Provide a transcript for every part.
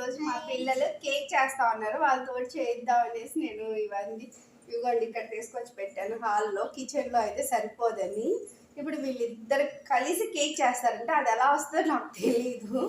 రోజు మా పిల్లలు కేక్ చేస్తా ఉన్నారు. వాళ్ళతో చేద్దాం అనేసి నేను ఇవన్నీ ఇవ్వండి ఇక్కడ తీసుకొచ్చి పెట్టాను. హాల్లో కిచెన్లో అయితే సరిపోదని. ఇప్పుడు వీళ్ళిద్దరు కలిసి కేక్ చేస్తారంటే అది ఎలా వస్తుందో నాకు తెలియదు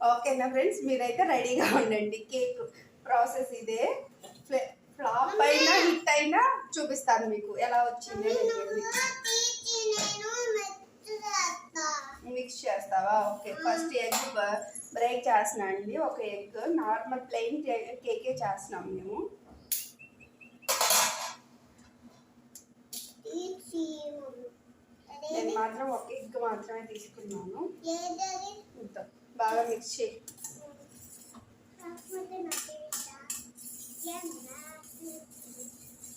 ఓకేనా ఫ్రెండ్స్ మీరైతే రెడీగా ఉండండి. కేక్ ప్రాసెస్ ఇదే. ఫ్ల- ఫ్లాప్ అయినా హిట్ అయినా చూపిస్తాను మీకు ఎలా వచ్చింది అనేది మిక్స్ చేస్తావా ఓకే ఫస్ట్ ఎగ్ బ్రేక్ చేస్తున్నా అండి. ఒక ఎగ్ నార్మల్ ప్లెయిన్ కేకే చేస్తున్నాం మేము. నేను మాత్రం ఒక ఎగ్ మాత్రమే తీసుకున్నాను. బాగా మిక్స్ చేయి.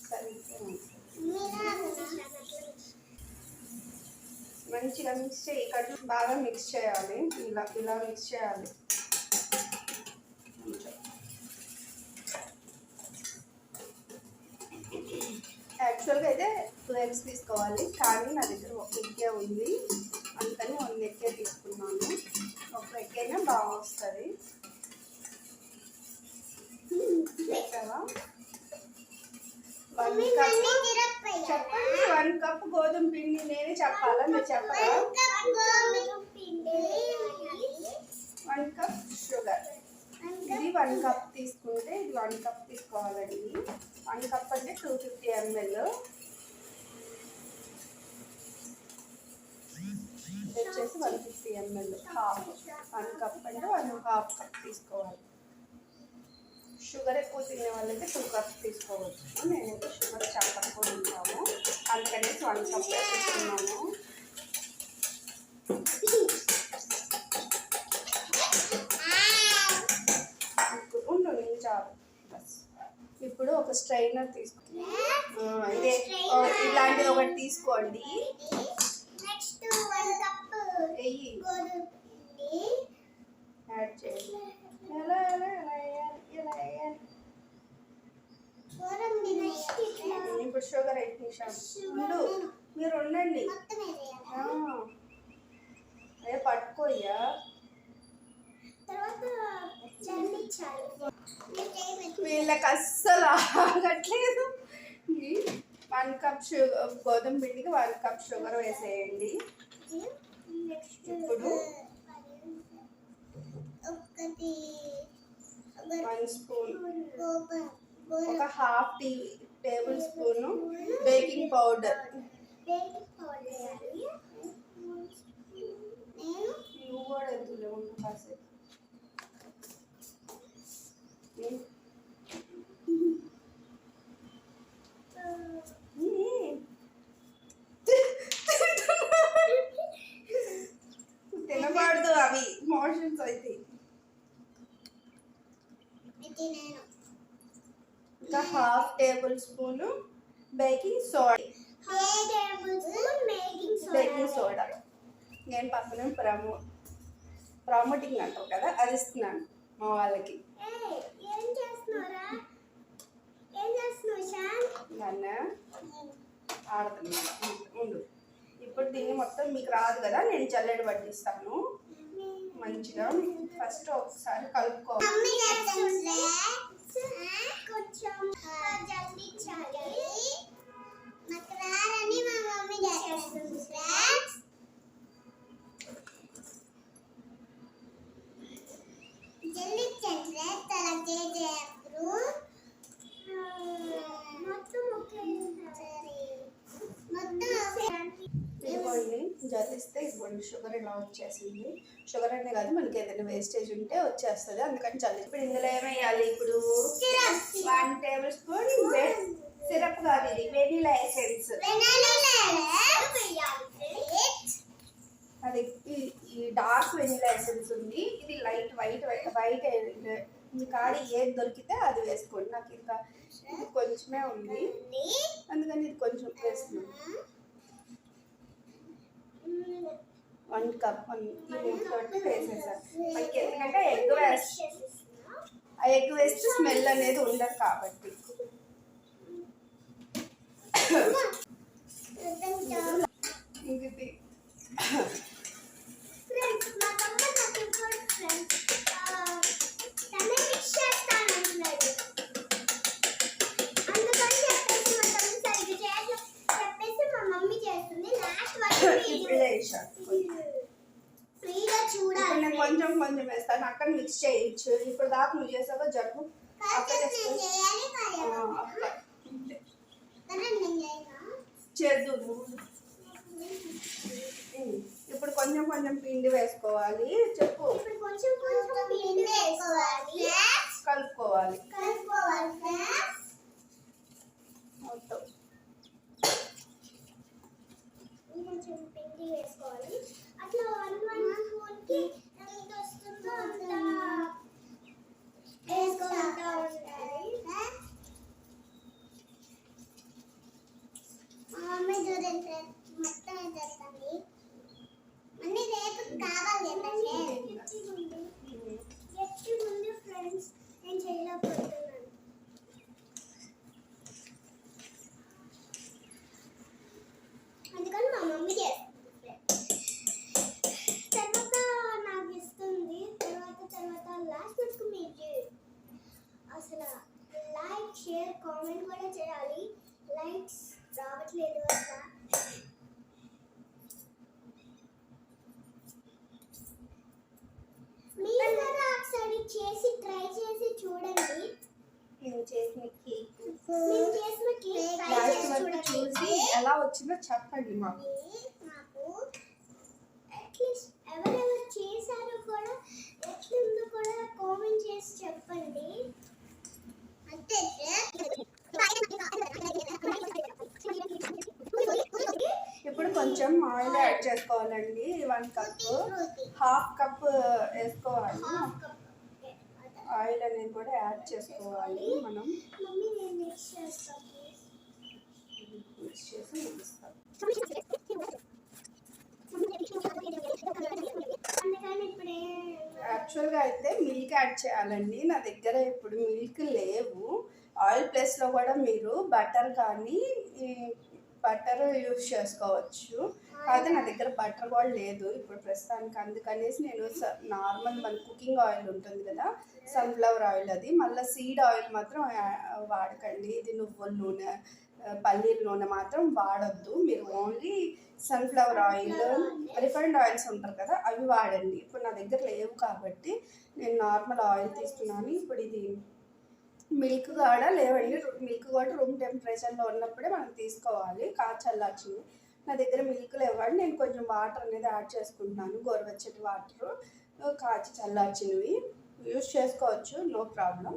సరే మంచిగా మిక్స్ చేయి ఇక్కడ బాగా మిక్స్ చేయాలి. ఇలా ఇలా మిక్స్ చేయాలి. కొంచెం. యాక్చువల్గా అయితే టూ ఎగ్స్ తీసుకోవాలి కానీ నా దగ్గర ఒక ఎగ్గే ఉంది. అందుకని వన్ ఎగ్గే తీసుకున్నాను. ఒక ఎగ్ అయినా బాగా వస్తుంది. చూసావా? వన్ కప్ చెప్పండి. వన్ కప్ గోధుమ పిండి నేనే చెప్పాలా? మీరు చెప్పరా? One cup sugar. ఇది వన్ కప్ తీసుకుంటే ఇది వన్ కప్ తీసుకోవాలండి. వన్ కప్ అంటే టూ ఫిఫ్టీ ఎంఎల్. వచ్చేసి one fifty ML. Half. One cup అంటే వన్ హాఫ్ కప్ తీసుకోవాలి. షుగర్ ఎక్కువ తినే వాళ్ళైతే టూ కప్స్ తీసుకోవచ్చు. నేనైతే వన్ కప్ తీసుకున్నాను ఇప్పుడు ఉండు నేను చాలు బస్. ఇప్పుడు ఒక స్ట్రైనర్ తీసుకో ఆ, ఇదే ఓ, ఇలాంటిది ఒకటి తీసుకోండి. యాడ్ చేయండి. ఎలా ఎలా ఎలా వేయాలి ఎలా వేయాలి చూడండి నెక్స్ట్ ఇట్లా ఇప్పుడు షుగర్ ఐదు నిమిషాలు మీరు ఉండండి. అదే పట్టుకోయ్యా. వీళ్ళకి అస్సలు ఆగట్లేదు. వన్ కప్ షుగర్ గోధుమ పిండికి వన్ కప్ షుగర్ వేసేయండి. ఇప్పుడు? One spoon. ఒక half tea tablespoon baking powder baking నువ్వు కూడా ఎద్దులే కాసేపు. అవి మోషన్స్ అయితే నేను ఇంకా half tablespoon baking soda baking soda నేను పక్కన ప్రమో ప్రమోటింగ్ అంటావు కదా అది ఇస్తున్నాను మా వాళ్ళకి. నన్ను ఆడుతున్నాను ఉండు. ఇప్పుడు దీన్ని మొత్తం మీకు రాదు కదా నేను జల్లెడ పట్టిస్తాను మంచిగా ఫస్ట్ ఒకసారి కలుపుకోవాలి మమ్మీ చేస్తుంది కొంచెం జల్లించాలి నాకు రారని మా మమ్మీ చేస్తుంది ఫ్రెండ్స్ జల్లించండి తల చేసేప్పుడు మొత్తం ఒకేసారి మొత్తం ఇదిగోండి జల్లిస్తే ఇదిగోండి షుగర్ ఇలా వచ్చేసింది షుగర్ అనే కాదు మనకి ఏదైనా వేస్టేజ్ ఉంటే వచ్చేస్తుంది. అందుకని జల్లి ఇప్పుడు ఇందులో ఏమేయాలి ఇప్పుడు? వన్ టేబుల్ స్పూన్ సిరప్ కాదు ఇది వెనీలా ఎసెన్స్ అది ఈ- ఈ డార్క్ వెనీలా ఎసెన్స్ ఉంది. ఇది లైట్ వైట్ వైట్ కాడి కాడ ఏది దొరికితే అది వేసుకోండి. నాకు ఇంకా కొంచెమే ఉంది. అందుకని ఇది కొంచెం వేసుకున్నాను వన్ కప్ వన్ ఈ తోటి వేసేసాను మనకి ఎందుకంటే ఎగ్ వేస్తే ఆ ఎగ్ వేస్తే స్మెల్ అనేది ఉండదు కాబట్టి. ఇంక ఇది ఫ్రెండ్స్ మా తమ్ముడు నాకు ఇప్పుడు ఫ్రెండ్స్ ఇప్పుడే వేసాను ఫ్రీగా ఇప్పుడు నేను చూడాలి కొంచెం కొంచెం వేస్తాను అక్కడ మిక్స్ చేయొచ్చు ఇప్పుడు దాకా నువ్వు చేసావో జరుపు అక్కడ నేను వేసుకో. చేయాలి ఆ, కదా అక్కడ. కదా నేను చేయనా చేద్దు నువ్వు ఉమ్. ఇప్పుడు కొంచెం కొంచెం పిండి వేసుకోవాలి చెప్పు ఇప్పుడు కొంచెం కొంచెం పిండి వేసుకోవాలి కలుపుకోవాలి కలుపుకోవాలి ఫ్రెండ్స్ మొత్తం కొంచెం పిండి వేసుకోవాలి అట్లా వన్ వన్ స్పూన్కి ఎంత వస్తుందో అంత వేసుకుంటా ఉండాలి మా మమ్మీ చూడండి ఫ్రెండ్స్ మొత్తం వేసేస్తుంది మమ్మీ రేపు కావాలి అంటే గట్టి ఉంది ఫ్రెండ్స్ నేను చేయలేకపోతున్నాను అందుకని మా మమ్మీ చేస్తుంది తర్వాత నాకు ఇస్తుంది తర్వాత తర్వాత లాస్ట్ వరకు మీరు చే- అసలు లైక్ షేర్ కామెంట్ కూడా చేయాలి లైక్స్ రావట్లేదు అసలు మీరు కూడా ఒకసారి చేసి ట్రై చేసి చూడండి నేను చేసిన కేక్ మేము చేసిన కేక్ ట్రై లాస్ట్ చేసి వరకు చూసి ఎలా వచ్చిందో చెప్పండి మాకు నాకు అట్లీస్ట్ ఎవరెవరు చేశారో కూడా ఎట్లుందో కూడా కామెంట్ చేసి చెప్పండి అంతే ఇప్పుడు కొంచెం ఆయిల్ యాడ్ చేసుకోవాలండి. వన్ కప్ హాఫ్ కప్ వేసుకోవాలి. ఆయిల్ అనేది కూడా యాడ్ చేసుకోవాలి మనం. మిక్స్ చేసి ముగిస్తాం యాక్చువల్గా అయితే మిల్క్ యాడ్ చేయాలండి. నా దగ్గర ఇప్పుడు మిల్క్ లేవు. ఆయిల్ ప్లేస్లో కూడా మీరు బటర్ కానీ బటర్ యూస్ చేసుకోవచ్చు. కాకపోతే నా దగ్గర బటర్ కూడా లేదు. ఇప్పుడు ప్రస్తుతానికి అందుకనేసి నేను నార్మల్ మన కుకింగ్ ఆయిల్ ఉంటుంది కదా సన్ఫ్లవర్ ఆయిల్ అది. మళ్ళీ సీడ్ ఆయిల్ మాత్రం వాడకండి. ఇది నువ్వుల నూనె పల్లీల నూనె మాత్రం వాడొద్దు. మీరు only sunflower oil refined oils ఉంటారు కదా అవి వాడండి. ఇప్పుడు నా దగ్గర లేవు కాబట్టి నేను నార్మల్ ఆయిల్ తీసుకున్నాను ఇప్పుడు ఇది మిల్క్ కూడా లేవండి. మిల్క్ కూడా రూమ్ టెంపరేచర్లో ఉన్నప్పుడే మనం తీసుకోవాలి. కాచల్లార్చింది నా దగ్గర మిల్క్ లేవండి నేను కొంచెం వాటర్ అనేది యాడ్ చేసుకుంటున్నాను. గోరువెచ్చటి వాటర్ కాచి చల్లార్చినవి. యూస్ చేసుకోవచ్చు. నో ప్రాబ్లం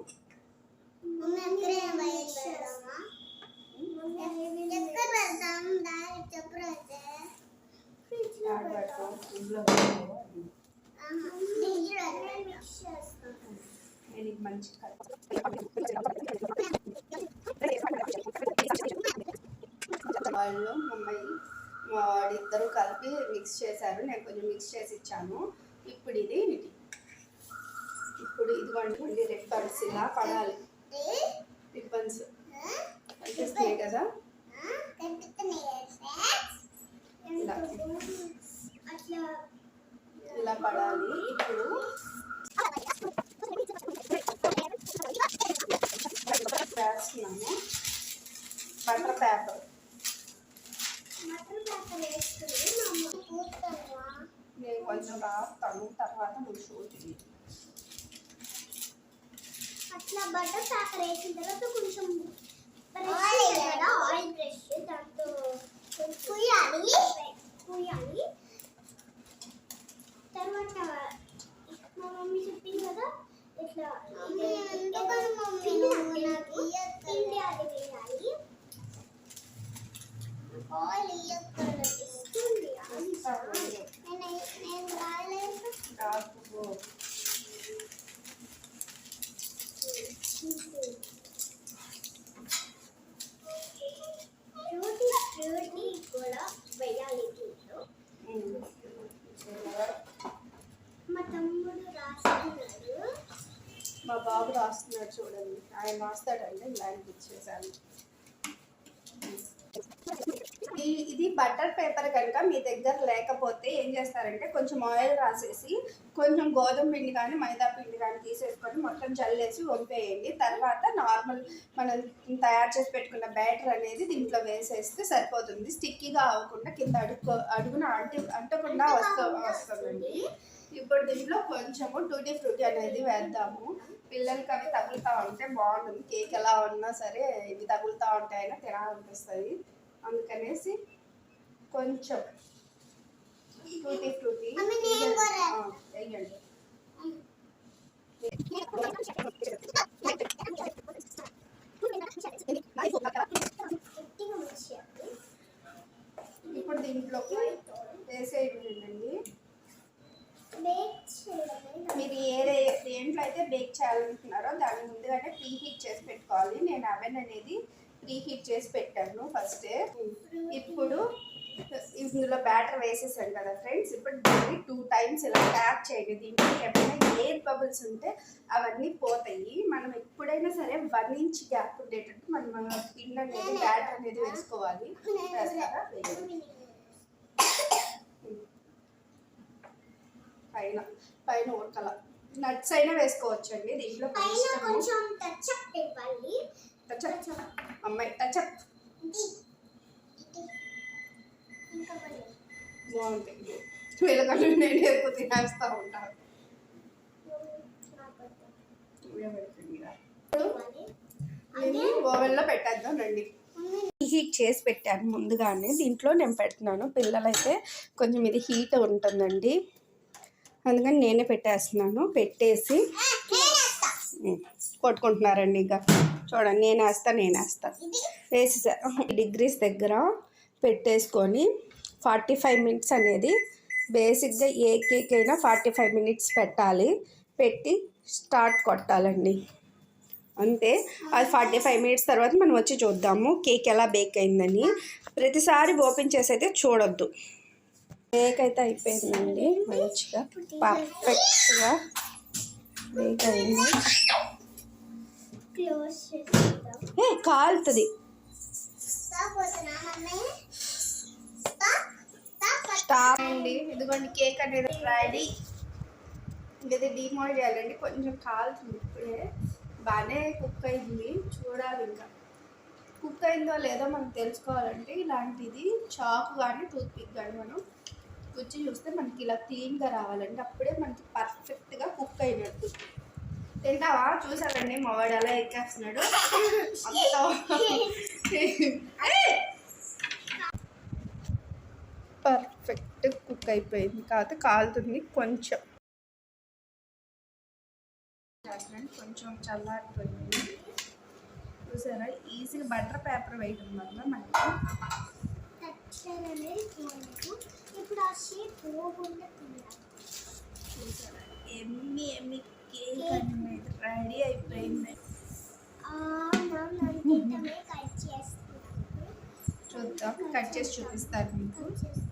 మంచి మమ్మల్ని మా వాడిద్దరూ కలిపి మిక్స్ చేశారు. నేను కొంచెం మిక్స్ చేసి ఇచ్చాను. ఇప్పుడు ఇది ఇది. ఇప్పుడు ఇదిగోండి మళ్ళీ రిబ్బన్స్ ఇలా పడాలి. రిబ్బన్స్ కనిపిస్తున్నాయి కదా? ఇలా. ఇలా పడాలి. ఇప్పుడు వేస్తున్నాము బటర్ పేపర్. నేను కొంచెం రాస్తాను తర్వాత నువ్వు. అట్లా బటర్ పేపర్ వేసిన తర్వాత కొంచెం కదా ఆయిల్ బ్రష్ దాంతో తర్వాత మా మమ్మీ చెప్పింది కదా ఇట్లా పిండి పిండి అది వేయాలి ఆయిల్ ఇస్తుంది నేను నేను రాలేదు రాకు. ఫ్రూటీ ఫ్రూటీ కూడా వేయాలి దీంట్లో ఉమ్. మా తమ్ముడు రాస్తున్నాడు మా బాబు రాస్తున్నాడు చూడండి ఆయన రాస్తాడండి ఇలా ఇచ్చేసాను ఈ- ఇది బటర్ పేపర్ కనుక మీ దగ్గర లేకపోతే ఏం చేస్తారంటే కొంచెం ఆయిల్ రాసేసి కొంచెం గోధుమ పిండి కానీ మైదా పిండి కానీ తీసేసుకొని మొత్తం జల్లేసి వంపేయండి. తర్వాత నార్మల్ మనం తయారు చేసి పెట్టుకున్న బ్యాటర్ అనేది దీంట్లో వేసేస్తే సరిపోతుంది. స్టిక్కీగా అవ్వకుండా కింద అడుగు అడుగున అంటు అంటకుండా వస్తూ వస్తుందండి. ఇప్పుడు దీంట్లో కొంచెము టూటీ ఫ్రూటీ అనేది వేద్దాము. పిల్లలకి అవి తగులుతూ ఉంటే బాగుంటుంది. కేక్ ఎలా ఉన్నా సరే ఇవి తగులుతూ ఉంటాయని తినాలనిపిస్తుంది. అందుకనేసి కొంచెం. టూటీ కూడా. వేయండి ఇప్పుడు దీంట్లోకి వేసేయండి మీరు ఏ రే- దేంట్లో అయితే బేక్ చేయాలనుకున్నారో దాని ముందుగానే ప్రీ హీట్ చేసి పెట్టుకోవాలి. నేను అవెన్ అనేది ప్రీ హీట్ చేసి పెట్టాను ఫస్ట్ ఇప్పుడు ఇందులో బ్యాటర్ వేసేసాను కదా ఫ్రెండ్స్ ఇప్పుడు దీన్ని టూ టైమ్స్ ఇలా ట్యాప్ చేయండి. దీంట్లో ఏమైనా ఎయిర్ బబుల్స్ ఉంటే అవన్నీ పోతాయి. మనం ఎప్పుడైనా సరే వన్ ఇంచ్ గ్యాప్ ఉండేటట్టు మనం పిండి అనేది బ్యాటర్ అనేది వేసుకోవాలి. పైన పైన ఉడకల. నట్స్ అయినా వేసుకోవచ్చండి. దీంట్లో. కొంచెం టచ్ అప్. అమ్మాయి టచ్ అప్ ఇది ఇది ఇంకా కొంచెం నేను ఎక్కువ తినేస్తూ ఉంటాను. ఇది ఓవెన్లో పెట్టేద్దాం రండి. హీట్ చేసి పెట్టాను ముందుగానే. దీంట్లో నేను పెడుతున్నాను. పిల్లలైతే కొంచెం ఇది హీట్ ఉంటుందండి. అందుకని నేనే పెట్టేస్తున్నాను. పెట్టేసి కొట్టుకుంటున్నారండి ఇంకా. చూడండి నేను వేస్తా నేను వేస్తా వేసేసా. డిగ్రీస్ దగ్గర పెట్టేసుకొని ఫార్టీ ఫైవ్ మినిట్స్ అనేది బేసిక్గా ఏ కేక్ అయినా ఫార్టీ ఫైవ్ మినిట్స్ పెట్టాలి. పెట్టి స్టార్ట్ కొట్టాలండి. అంతే అది ఫార్టీ ఫైవ్ మినిట్స్ తర్వాత మనం వచ్చి చూద్దాము కేక్ ఎలా బేక్ అయిందని. ప్రతిసారి ఓపెన్ చేసి అయితే చూడొద్దు. కేక్ అయితే అయిపోయిందండి. మంచిగా పర్ఫెక్ట్గా బేక్ అయింది. కాలుతుంది. స్టాప్ అండి. ఇదిగోండి కేక్ అనేది రెడీ. ఇది డిమోల్డ్ చేయాలండి. కొంచెం కాలుతుంది ఇప్పుడే. బాగానే కుక్ అయింది. చూడాలి ఇంకా. కుక్ అయిందో లేదో మనం తెలుసుకోవాలంటే ఇలాంటిది చాకు కానీ టూత్పిక్ కానీ మనం గుచ్చి చూస్తే మనకి ఇలా క్లీన్గా రావాలండి. అప్పుడే మనకి పర్ఫెక్ట్గా కుక్ అయినట్టు. తింటావా? చూసారండి మా వాడు అలా ఎక్కేస్తున్నాడు. అంత కుక్ అయిపోయింది. కాకపోతే కాలుతుంది కొంచెం. కొంచెం చల్లారిపోయింది. చూసారా? ఈజీగా బటర్ పేపర్ వేయడం వల్ల మనకి. ఇప్పుడు ఆ షీట్ పోకుండా తిన్నాం చూసారా ఎమ్మి ఎమ్మి కేక్ అనేది రెడీ అయిపోయింది మ్యామ్ నన్ను కట్ చేస్తున్నాను చూద్దాం కట్ చేసి చూపిస్తాను మీకు కట్ చేస్తున్నాను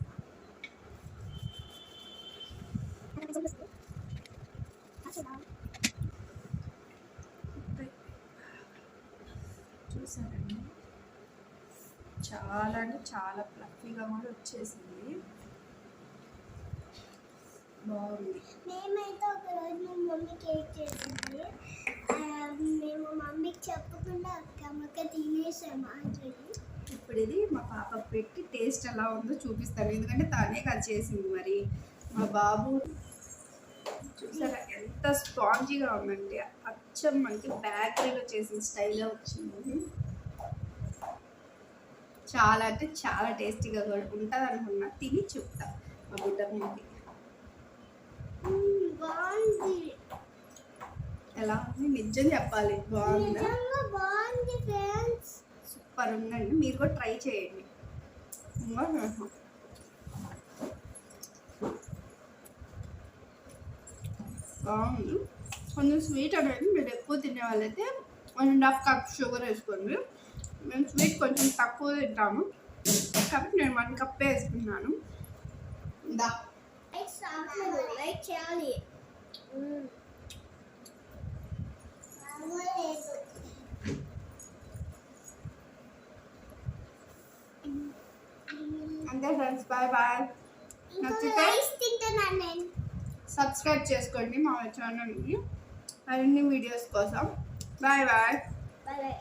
చూసారండి చాలా అంటే చాలా ఫ్లఫీగా కూడా వచ్చేసింది. బాగుంది. మేమైతే ఒక రోజు మా మమ్మీ కేక్ చేసింది. మేము మమ్మీకి చెప్పకుండా అక్కమ్మక్క తినేసాము ఆల్రెడీ. ఇప్పుడు ఇది మా పాపకు పెట్టి టేస్ట్ ఎలా ఉందో చూపిస్తాను. ఎందుకంటే తనే కదా చేసింది మరి. మా బాబు చూసారా ఎంత స్పాంజీగా ఉందండి అచ్చం మనకి బేకరీలో చేసిన స్టైల్లో వచ్చింది. చాలా అంటే చాలా టేస్టీగా కూడా ఉంటుంది అనుకున్నా తిని చెప్తా మా బిడ్డమ్మకి బాగుంది. ఎలా ఉంది? నిజం చెప్పాలి. బాగుందా? సూపర్ ఉందండి. మీరు కూడా ట్రై చేయండి. బాగుంది. కొంచెం స్వీట్ అనేది మీరు ఎక్కువ తినే వాళ్ళైతే one and half cup sugar వేసుకోండి. మేము స్వీట్ కొంచెం తక్కువ తింటాము. కాబట్టి నేను వన్ కప్ వేసుకున్నాను. దా. చేయాలి. అంతే ఫ్రెండ్స్ బాయ్ బాయ్. నచ్చితే? సబ్స్క్రైబ్ చేసుకోండి మా ఛానల్ని మరిన్ని వీడియోస్ కోసం. బాయ్. Bye bye.